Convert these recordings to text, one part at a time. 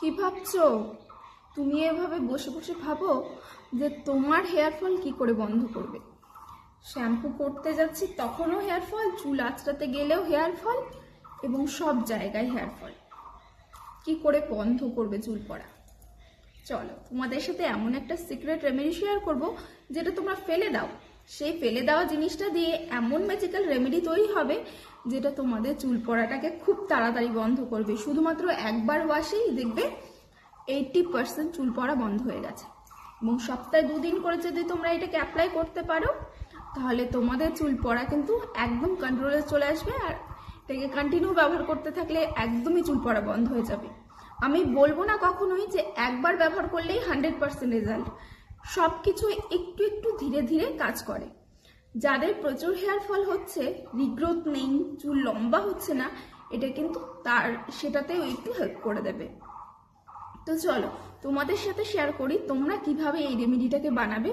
কি ভাবছ? তুমি এভাবে বসে বসে ভাবো যে তোমার হেয়ার ফল কি করে বন্ধ করবে? শ্যাম্পু করতে যাচ্ছি তখনও হেয়ার ফল, চুল আঁচড়াতে গেলেও হেয়ার ফল এবং সব জায়গায় হেয়ার ফল। কি করে বন্ধ করবে চুল পড়া? চলো, তোমাদের সাথে এমন একটা সিক্রেট রেমেডি শেয়ার করব, যেটা তোমরা ফেলে দাও। সেই ফেলে দেওয়া জিনিসটা দিয়ে এমন ম্যাজিক্যাল রেমেডি তৈরি হবে যেটা তোমাদের চুল পড়াটাকে খুব তাড়াতাড়ি বন্ধ করবে। শুধুমাত্র একবার ওয়াশেই দেখবে এইটটি পার্সেন্ট চুল পড়া বন্ধ হয়ে গেছে। এবং সপ্তাহে দুদিন করে যদি তোমরা এটাকে অ্যাপ্লাই করতে পারো, তাহলে তোমাদের চুল পড়া কিন্তু একদম কন্ট্রোলে চলে আসবে আর এটাকে কন্টিনিউ ব্যবহার করতে থাকলে একদমই চুল পড়া বন্ধ হয়ে যাবে। আমি বলব না কখনোই যে একবার ব্যবহার করলেই হান্ড্রেড পার্সেন্ট রেজাল্ট সব কিছু একটু একটু ধীরে ধীরে কাজ করে। যাদের প্রচুর হেয়ার ফল হচ্ছে, রিগ্রোথ নেই, চুল লম্বা হচ্ছে না, এটা কিন্তু তার, সেটাতেও একটু হেল্প করে দেবে। তো চলো, তোমাদের সাথে শেয়ার করি তোমরা কীভাবে এই রেমেডিটাকে বানাবে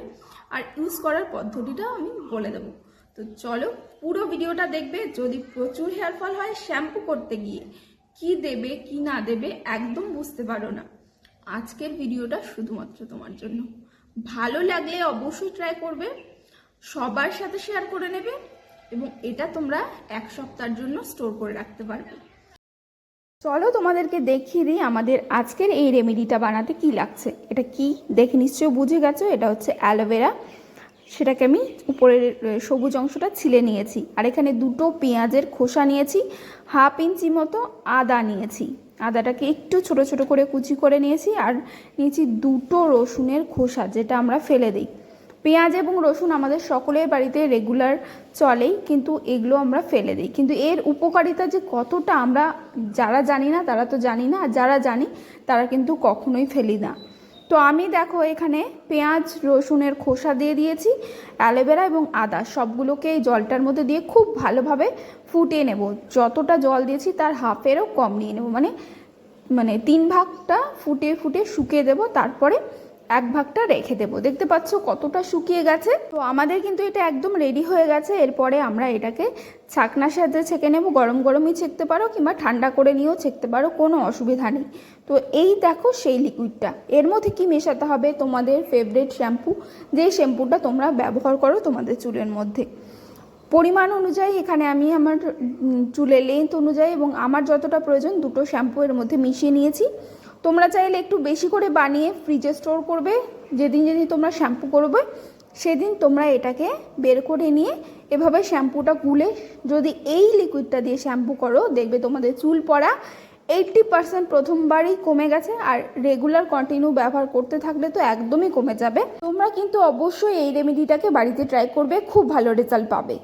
আর ইউজ করার পদ্ধতিটাও আমি বলে দেবো। তো চলো, পুরো ভিডিওটা দেখবে, যদি প্রচুর হেয়ার ফল হয়, শ্যাম্পু করতে গিয়ে। কি দেবে, কি না দেবে একদম বুঝতে পারো না। আজকের ভিডিওটা শুধুমাত্র তোমার জন্য। ভালো লাগলে অবশ্যই ট্রাই করবে, সবার সাথে শেয়ার করে নেবে এবং এটা তোমরা এক সপ্তাহের জন্য স্টোর করে রাখতে পারবে। চলো তোমাদেরকে দেখিয়ে দিই আমাদের আজকের এই রেমেডিটা বানাতে কি লাগছে। এটা কি? দেখে নিশ্চয়ই বুঝে গেছো, এটা হচ্ছে অ্যালোভেরা সেটাকে আমি উপরের সবুজ অংশটা ছিলে নিয়েছি। আর এখানে দুটো পেঁয়াজের খোসা নিয়েছি, হাফ ইঞ্চি মতো আদা নিয়েছি। আদাটাকে একটু ছোট ছোট করে কুচি করে নিয়েছি আর নিয়েছি দুটো রসুনের খোসা, যেটা আমরা ফেলে দিই। পেঁয়াজ এবং রসুন আমাদের সকলের বাড়িতে রেগুলার চলেই, কিন্তু এগুলো আমরা ফেলে দিই। কিন্তু এর উপকারিতা যে কতটা আমরা, যারা জানি না, তারা তো জানি না, আর যারা জানি, তারা কিন্তু কখনোই ফেলি না। তো আমি দেখো এখানে পেঁয়াজ, রসুনের খোসা দিয়ে দিয়েছি, অ্যালোভেরা এবং আদা সবগুলোকে এই জলটার মধ্যে দিয়ে খুব ভালোভাবে ফুটিয়ে নেব। যতটা জল দিয়েছি তার হাফেরও কম নিয়ে নেব। মানে মানে তিন ভাগটা ফুটিয়ে ফুটিয়ে শুকিয়ে দেব। তারপরে এক ভাগটা রেখে দেবো। দেখতে পাচ্ছ কতটা শুকিয়ে গেছে? তো আমাদের কিন্তু এটা একদম রেডি হয়ে গেছে। এরপরে আমরা এটাকে ছাকনার সাথে ছেঁকে নেব। গরম গরমই ছেঁকতে পারো কিংবা ঠান্ডা করে নিয়েও ছেঁকতে পারো, কোনো অসুবিধা নেই। তো এই দেখো সেই লিকুইডটা এর মধ্যে কি মেশাতে হবে? তোমাদের ফেভারিট শ্যাম্পু যেই শ্যাম্পুটা তোমরা ব্যবহার করো তোমাদের চুলের মধ্যে। পরিমাণ অনুযায়ী এখানে আমি আমার চুলের লেন্থ অনুযায়ী এবং আমার যতটা প্রয়োজন দুটো শ্যাম্পু এর মধ্যে মিশিয়ে নিয়েছি। তোমরা চাইলে একটু বেশি করে বানিয়ে ফ্রিজে স্টোর করবে। যেদিন যেদিন তোমরা শ্যাম্পু করবে, সেদিন তোমরা এটাকে বের করে নিয়ে এভাবে শ্যাম্পুটা গুলে যদি এই লিকুইডটা দিয়ে শ্যাম্পু করো, দেখবে তোমাদের চুল পড়া এইটটি পার্সেন্ট প্রথমবারই কমে গেছে আর রেগুলার কন্টিনিউ ব্যবহার করতে থাকলে তো একদমই কমে যাবে। তোমরা কিন্তু অবশ্যই এই রেমেডিটাকে বাড়িতে ট্রাই করবে, খুব ভালো রেজাল্ট পাবে।